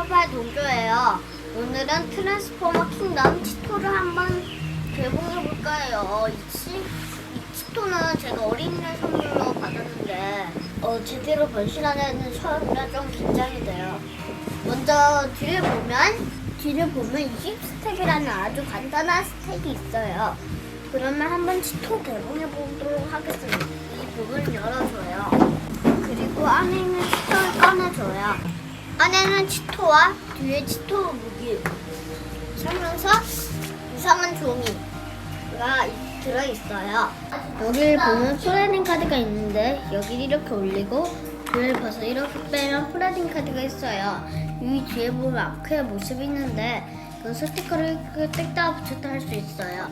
파파의 동조예요. 오늘은 트랜스포머 킹덤 치토를 한번 개봉해 볼까요? 이, 치, 이 치토는 제가 어린이날 선물로 받았는데 어, 제대로 변신하는 처음이라 좀 긴장이 돼요. 먼저 뒤를 보면 뒤를 보면 20스택이라는 아주 간단한 스택이 있어요. 그러면 한번 치토 개봉해 보도록 하겠습니다. 이 부분을 열어줘요. 그리고 안에 있는 치토를 꺼내줘요. 안에는 치토와 뒤에 치토 무기, 설명서, 이상한 종이가 이- 들어있어요. 여기를 보면 프레딩 카드가 있는데 여기 이렇게 올리고 뒤를 봐서 이렇게 빼면 프레딩 카드가 있어요. 이 뒤에 보면 아크의 모습이 있는데 그 스티커를 뗐다 붙였다 할 수 있어요.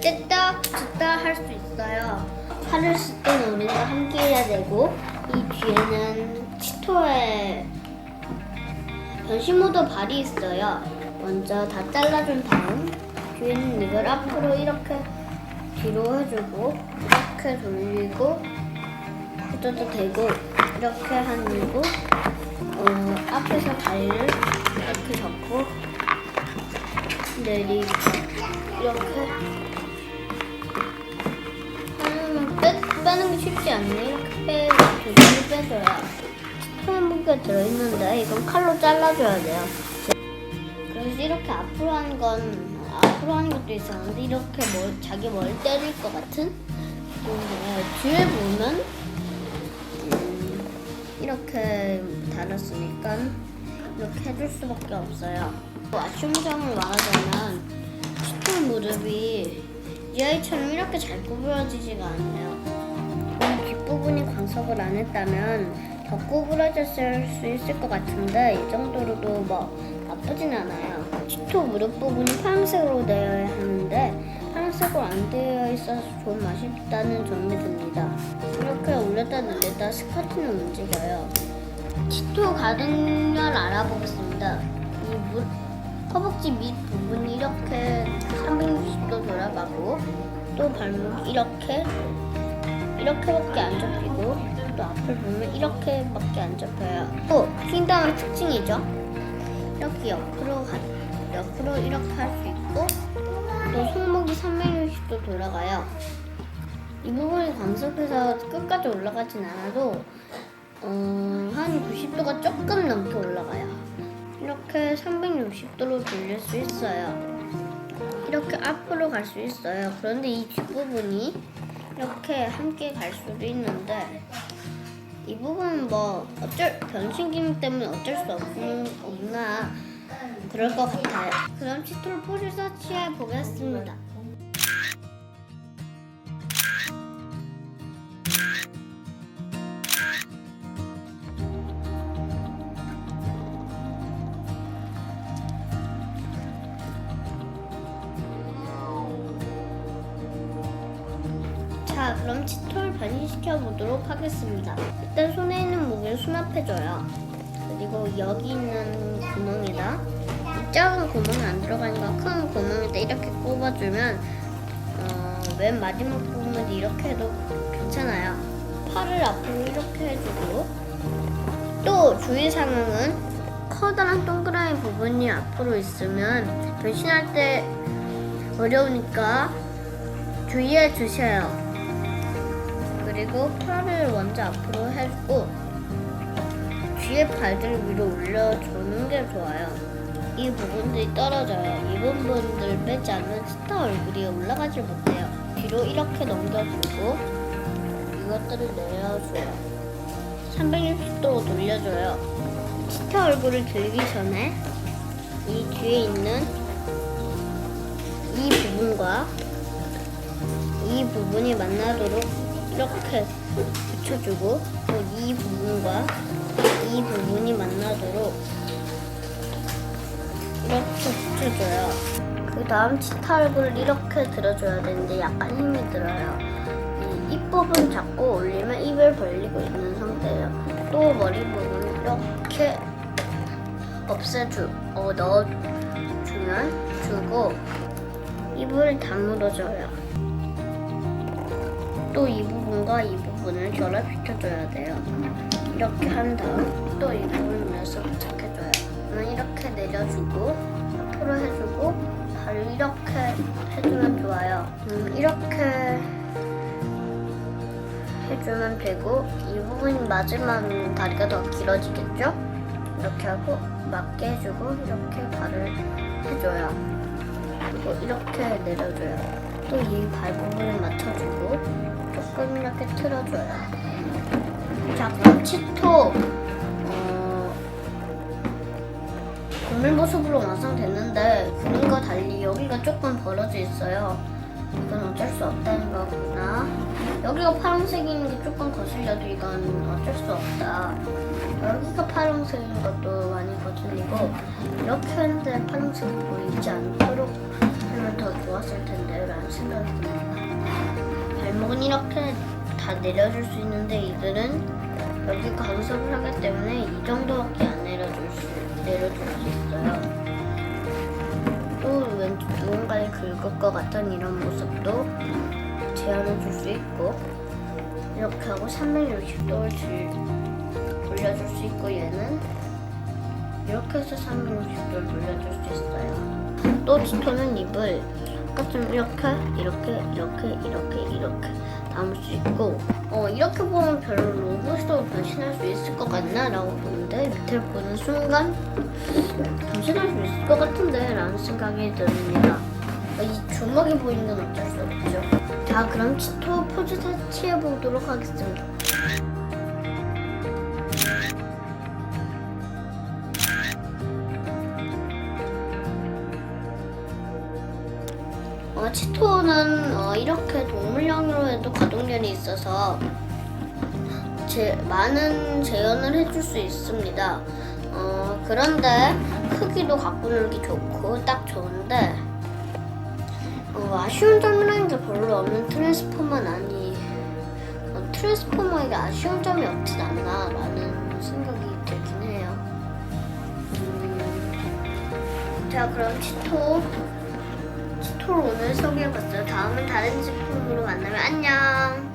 뗐다 붙였다 할 수 있어요. 팔을 쓸 때는 우리가 함께 해야 되고 이 뒤에는 치토의 변신 모드 발이 있어요. 먼저 다 잘라준 다음 뒤에는 이걸 앞으로 이렇게 뒤로 해주고 이렇게 돌리고 후드도 대고 이렇게 하고 어, 앞에서 발을 이렇게 잡고 내리고 이렇게 하면 빼, 빼는 게 쉽지 않네 이렇게 빼고 조금을 빼줘요 스톤 무게가 들어있는데 이건 칼로 잘라줘야 돼요 그래서 이렇게 앞으로 하는 건 앞으로 하는 것도 있었는데 이렇게 뭘, 자기 머리 때릴 것 같은 그런데 뒤에 보면 음, 이렇게 달았으니까 이렇게 해줄 수밖에 없어요. 아쉬운 점을 말하자면 치통 무릎이 이 아이처럼 이렇게 잘 구부러지지가 않네요. 이 뒷부분이 광석을 안 했다면 더 구부러졌을 수 있을 것 같은데 이 정도로도 뭐 나쁘진 않아요. 치토 무릎 부분이 파란색으로 되어야 하는데 파란색으로 안 되어 있어서 좀 아쉽다는 점이 듭니다. 이렇게 올렸다 내렸다 스커트는 움직여요. 치토 가든 걸 알아보겠습니다. 이 물, 허벅지 밑 부분이 이렇게 360도 돌아가고 또 발목이 이렇게 이렇게밖에 안 접히고 또 앞을 보면 이렇게밖에 안 접혀요. 또 킹덤의 특징이죠. 이렇게 옆으로 가, 옆으로 이렇게 할 수 있고 또 손목이 360도 돌아가요. 이 부분이 광석해서 끝까지 올라가진 않아도 어, 한 90도가 조금 넘게 올라가요. 이렇게 360도로 돌릴 수 있어요. 이렇게 앞으로 갈 수 있어요. 그런데 이 뒷부분이 이렇게 함께 갈 수도 있는데 이 부분은 뭐 어쩔 변신 기능 때문에 어쩔 수 없는, 없나 그럴 것 같아요. 그럼 치토를 포즈 서치해 보겠습니다. 자, 그럼 치토를 변신시켜 보도록 하겠습니다. 일단 손에 있는 무게를 수납해줘요. 그리고 여기 있는 구멍에다 이 작은 구멍이 안 들어가니까 큰 구멍에다 이렇게 꼽아주면 어, 맨 마지막 부분을 이렇게 해도 괜찮아요. 팔을 앞으로 이렇게 해주고 또 주의 사항은 커다란 동그라미 부분이 앞으로 있으면 변신할 때 어려우니까 주의해 주세요. 그리고 팔을 먼저 앞으로 해주고 뒤에 발들 위로 올려주는 게 좋아요. 이 부분들이 떨어져요. 이 부분들 빼지 않으면 스타 얼굴이 올라가지 못해요. 뒤로 이렇게 넘겨주고 이것들을 내려줘요. 360도로 돌려줘요. 스타 얼굴을 들기 전에 이 뒤에 있는 이 부분과 이 부분이 만나도록 이렇게 붙여주고 또 이 부분과 이 부분이 만나도록 이렇게 붙여줘요. 그 다음 치타 얼굴을 이렇게 들어줘야 되는데 약간 힘이 들어요. 이입 부분 잡고 올리면 입을 벌리고 있는 상태예요. 또 머리 부분 이렇게 없애주, 어, 넣어주면 주고 입을 다물어줘요. 또 이 부분과 이 부분을 결합시켜줘야 돼요. 이렇게 한 다음 또 이 부분을 넣어서 부착해줘요. 는 이렇게 내려주고 앞으로 해주고 발을 이렇게 해주면 좋아요. 음, 이렇게 해주면 되고 이 부분이 맞으면 다리가 더 길어지겠죠? 이렇게 하고 맞게 해주고 이렇게 발을 해줘요. 그리고 이렇게 내려줘요. 또 이 발 부분을 맞춰주고 조금 이렇게 틀어줘요. 자 그럼 치토 어, 고물 모습으로 완성됐는데 그림과 달리 여기가 조금 벌어져 있어요. 이건 어쩔 수 없다는 거구나. 여기가 파란색인 게 조금 거슬려도 이건 어쩔 수 없다. 여기가 파란색인 것도 많이 거슬리고 이렇게 하는데 파란색이 보이지 않도록 하면 더 좋았을 텐데 라는 생각이 듭니다. 발목은 이렇게 다 내려줄 수 있는데 이들은 여기 간섭을 하기 때문에 이 정도밖에 안 내려줄 수, 내려줄 수 있어요. 또 왼쪽 누군가를 긁을 것 같은 이런 모습도 제한해 줄수 있고 이렇게 하고 360도를 돌려줄 수 있고 얘는 이렇게 해서 360도를 돌려줄 수 있어요. 또 치토는 입을 똑같이 이렇게 이렇게 이렇게 이렇게 이렇게 담을 수 있고 어 이렇게 보면 별로 로봇으로 변신할 수 있을 것 같나 라고 보는데 밑을 보는 순간 변신할 수 있을 것 같은데 라는 생각이 듭니다. 어, 이 주먹이 보이는 건 어쩔 수 없죠. 자 그럼 치토 포즈 터치해 보도록 하겠습니다. 어, 치토는 어, 이렇게 동물형으로 해도 가동률이 있어서 제, 많은 재현을 해줄 수 있습니다. 어, 그런데 크기도 갖고 놀기 좋고 딱 좋은데 어, 아쉬운 점이라는 게 별로 없는 트랜스포머는 아니 어, 트랜스포머에게 아쉬운 점이 없진 않나 라는 생각이 들긴 해요. 음, 자 그럼 치토 치토를 오늘 소개해봤어요. 다음은 다른 제품으로 만나면 안녕.